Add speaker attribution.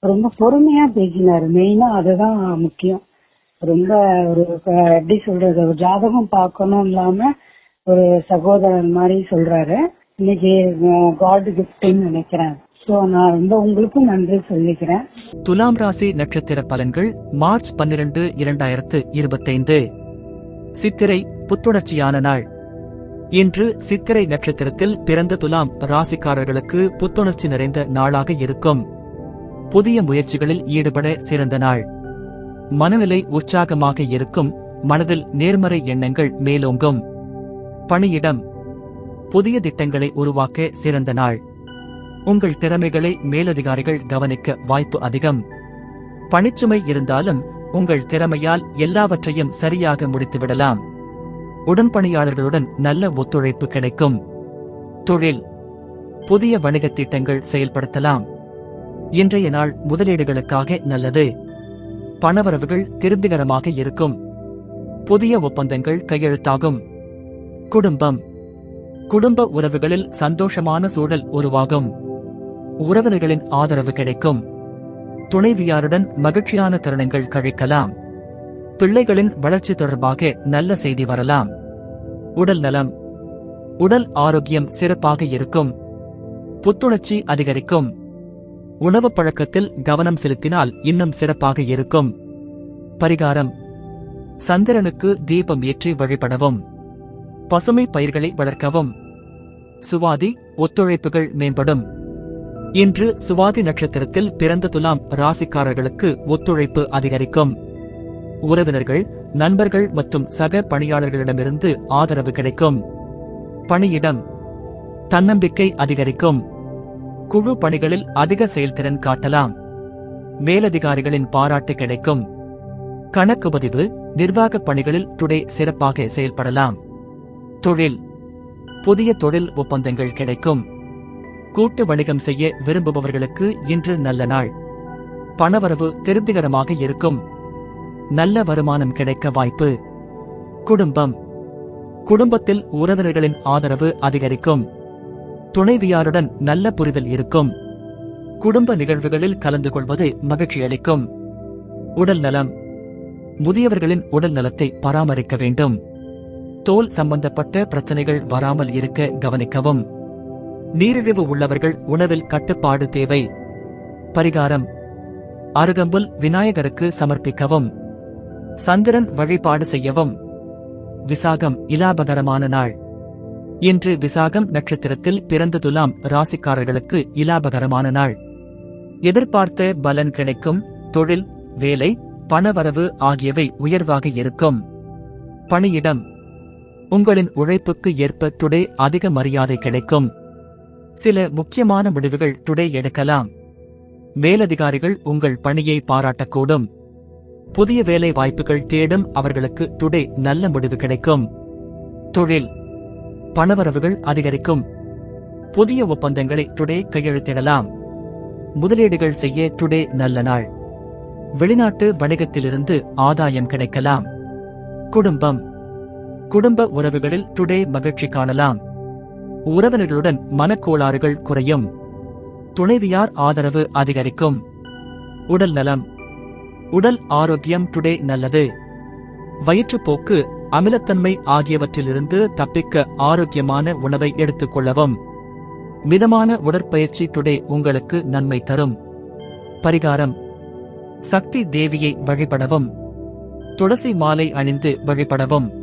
Speaker 1: ரொம்ப பொறுமையா பேசினாரு. மெயினா அதுதான் முக்கியம். ரொம்ப ஒரு எப்படி சொல்றது ஒரு ஜாதகம் பார்க்கணும் இல்லாம ஒரு சகோதரன் மாதிரி சொல்றாரு. இன்னைக்கு காட் கிஃப்ட்னு நினைக்கிறேன். நான் உங்களுக்கும் நன்றி சொல்லிக்கிறேன்.
Speaker 2: துலாம் ராசி நட்சத்திர பலன்கள் மார்ச் பன்னிரண்டு இரண்டாயிரத்து இருபத்தைந்து. சித்திரை புத்துணர்ச்சியான நாள். இன்று சித்திரை நட்சத்திரத்தில் பிறந்த துலாம் ராசிக்காரர்களுக்கு புத்துணர்ச்சி நிறைந்த நாளாக இருக்கும். புதிய முயற்சிகளில் ஈடுபட சிறந்த நாள். மனநிலை உற்சாகமாக இருக்கும் மனதில் நேர்மறை எண்ணங்கள் மேலோங்கும். பணியிடம். புதிய திட்டங்களை உருவாக்க சிறந்த நாள். உங்கள் திறமைகளை மேலதிகாரிகள் கவனிக்க வாய்ப்பு அதிகம். பணிச்சுமை இருந்தாலும் உங்கள் திறமையால் எல்லாவற்றையும் சரியாக முடித்துவிடலாம். உடன்பணியாளர்களுடன் நல்ல ஒத்துழைப்பு கிடைக்கும். தொழில். புதிய வணிகத் திட்டங்கள் செயல்படுத்தலாம். இன்றைய நாள் முதலீடுகளுக்காக நல்லது. பணவரவுகள் திருப்திகரமாக இருக்கும். புதிய ஒப்பந்தங்கள் கையெழுத்தாகும். குடும்பம். குடும்ப உறவுகளில் சந்தோஷமான சூழல் உருவாகும். உறவினர்களின் ஆதரவு கிடைக்கும். துணைவியாருடன் மகிழ்ச்சியான தருணங்கள் கழிக்கலாம். பிள்ளைகளின் வளர்ச்சி தொடர்பாக நல்ல செய்தி வரலாம். உடல் நலம். உடல் ஆரோக்கியம் சிறப்பாக இருக்கும். புத்துணர்ச்சி அதிகரிக்கும். உணவு பழக்கத்தில் கவனம் செலுத்தினால் இன்னும் சிறப்பாக இருக்கும். பரிகாரம். சந்திரனுக்கு தீபம் ஏற்றி வழிபடவும். பசுமை பயிர்களை வளர்க்கவும். சுவாதி ஒத்துழைப்புகள் மேம்படும். இன்று சுவாதி நட்சத்திரத்தில் பிறந்த துலாம் ராசிக்காரர்களுக்கு ஒத்துழைப்பு அதிகரிக்கும். உறவினர்கள் நண்பர்கள் மற்றும் சக பணியாளர்களிடமிருந்து ஆதரவு கிடைக்கும். பணியிடம். தன்னம்பிக்கை அதிகரிக்கும். குழு பணிகளில் அதிக செயல்திறன் காட்டலாம். மேலதிகாரிகளின் பாராட்டு கிடைக்கும். கணக்கு பதிவு நிர்வாகப் பணிகளில் டுடே சிறப்பாக செயல்படலாம். தொழில். புதிய தொழில் ஒப்பந்தங்கள் கிடைக்கும். கூட்டு வணிகம் செய்ய விரும்புபவர்களுக்கு இன்று நல்ல நாள். பணவரவு திருப்திகரமாக இருக்கும். நல்ல வருமானம் கிடைக்க வாய்ப்பு. குடும்பம். குடும்பத்தில் உறவினர்களின் ஆதரவு அதிகரிக்கும். துணைவியாருடன் நல்ல புரிதல் இருக்கும். குடும்ப நிகழ்வுகளில் கலந்து கொள்வது மகிழ்ச்சியளிக்கும் உடல் நலம். முதியவர்களின் உடல் நலத்தை பராமரிக்க வேண்டும். தோல் சம்பந்தப்பட்ட பிரச்சனைகள் வராமல் இருக்க கவனிக்கவும். நீரிழிவு உள்ளவர்கள் உணவில் கட்டுப்பாடு தேவை. பரிகாரம். அருகம்புல் விநாயகருக்கு சமர்ப்பிக்கவும். சந்திரன் வழிபாடு செய்யவும். விசாகம் இலாபகரமான நாள். இன்று விசாகம் நட்சத்திரத்தில் பிறந்த துலாம் ராசிக்காரர்களுக்கு இலாபகரமான நாள். எதிர்பார்த்த பலன் கிடைக்கும் தொழில் வேலை பணவரவு ஆகியவை உயர்வாக இருக்கும். பணியிடம். உங்களின் உழைப்புக்கு ஏற்ப டுடே அதிக மரியாதை கிடைக்கும். சில முக்கியமான முடிவுகள் டுடே எடுக்கலாம். மேலதிகாரிகள் உங்கள் பணியை பாராட்டக்கூடும். புதிய வேலை வாய்ப்புகள் தேடும் அவர்களுக்கு டுடே நல்ல முடிவு கிடைக்கும். தொழில். பணவரவுகள் அதிகரிக்கும். புதிய ஒப்பந்தங்களை டுடே கையெழுத்திடலாம். முதலீடுகள் செய்ய டுடே நல்ல நாள். வெளிநாட்டு வணிகத்திலிருந்து ஆதாயம் கிடைக்கலாம். குடும்பம். குடும்ப உறவுகளில் டுடே மகிழ்ச்சி காணலாம். உறவினர்களுடன் மனக்கோளாறுகள் குறையும். துணைவியார் ஆதரவு அதிகரிக்கும். உடல் நலம். உடல் ஆரோக்கியம் டுடே நல்லது. வயிற்றுப்போக்கு அமிலத்தன்மை ஆகியவற்றிலிருந்து தப்பிக்க ஆரோக்கியமான உணவை எடுத்துக் கொள்ளவும். மிதமான உடற்பயிற்சி டுடே உங்களுக்கு நன்மை தரும். பரிகாரம். சக்தி தேவியை வழிபடவும். துளசி மாலை அணிந்து வழிபடவும்.